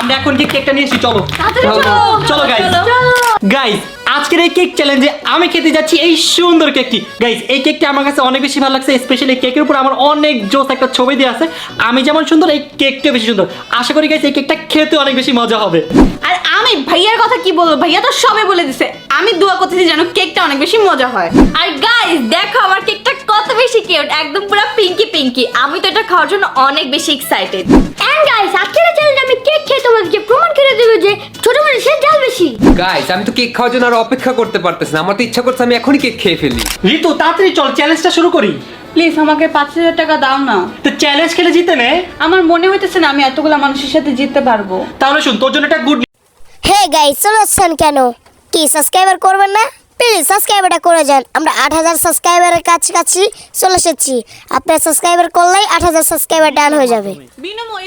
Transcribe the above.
আমরা এখন যে কেকটা নিয়ে এসেছি চলো। চলো। চলো। গাইস আজকের এই কেক চ্যালেঞ্জে আমি খেতে যাচ্ছি এই সুন্দর কেকটি গাইস এই কেকটি আমার কাছে অনেক বেশি ভালো লাগছে স্পেশালি এই কেকের উপর আমার অনেক জোস একটা ছবি দেওয়া আছে। আমি যেমন সুন্দর এই কেকটিও বেশি সুন্দর। আশা করি গাইস এই কেকটা খেতে অনেক বেশি মজা হবে। আর আমি ভাইয়ার কথা কি বলব? ভাইয়া তো সবে বলে দিছে আমি দোয়া করতেছি যেন কেকটা অনেক বেশি মজা হয়। আর গাইস দেখো আমার কেকটা কত বেশি কিউট একদম পুরো পিঙ্কি পিঙ্কি আমি তো এটা খাওয়ার জন্য অনেক বেশি এক্সাইটেড এন্ড গাইস আজকের চ্যালেঞ্জ আমি গাইস আমি তো কেক খাওয়ার জন্য আর অপেক্ষা করতে পারতেছি না। আমার তো ইচ্ছা করছে আমি এখনই কেক খেয়ে ফেলি। ঋতু তাড়াতাড়ি চল চ্যালেঞ্জটা শুরু করি। প্লিজ আমাকে পাঁচ হাজার টাকা দাও না। তো চ্যালেঞ্জ খেলে জিতে নে। আমার মনে হইতেছে না আমি এতগুলো মানুষের সাথে জিততে পারব। তাহলে শুন তোর জন্য একটা গুড হে গাইস চলে আসছেন কেন? কি সাবস্ক্রাইবার করবেন না? প্লিজ সাবস্ক্রাইবারটা করে যান। আমরা আট হাজার সাবস্ক্রাইবারের কাছাকাছি চলে এসেছি। আপনার সাবস্ক্রাইবার করলেই আট হাজার সাবস্ক্রাইবার ডান হয়ে যাবে। বিনিময়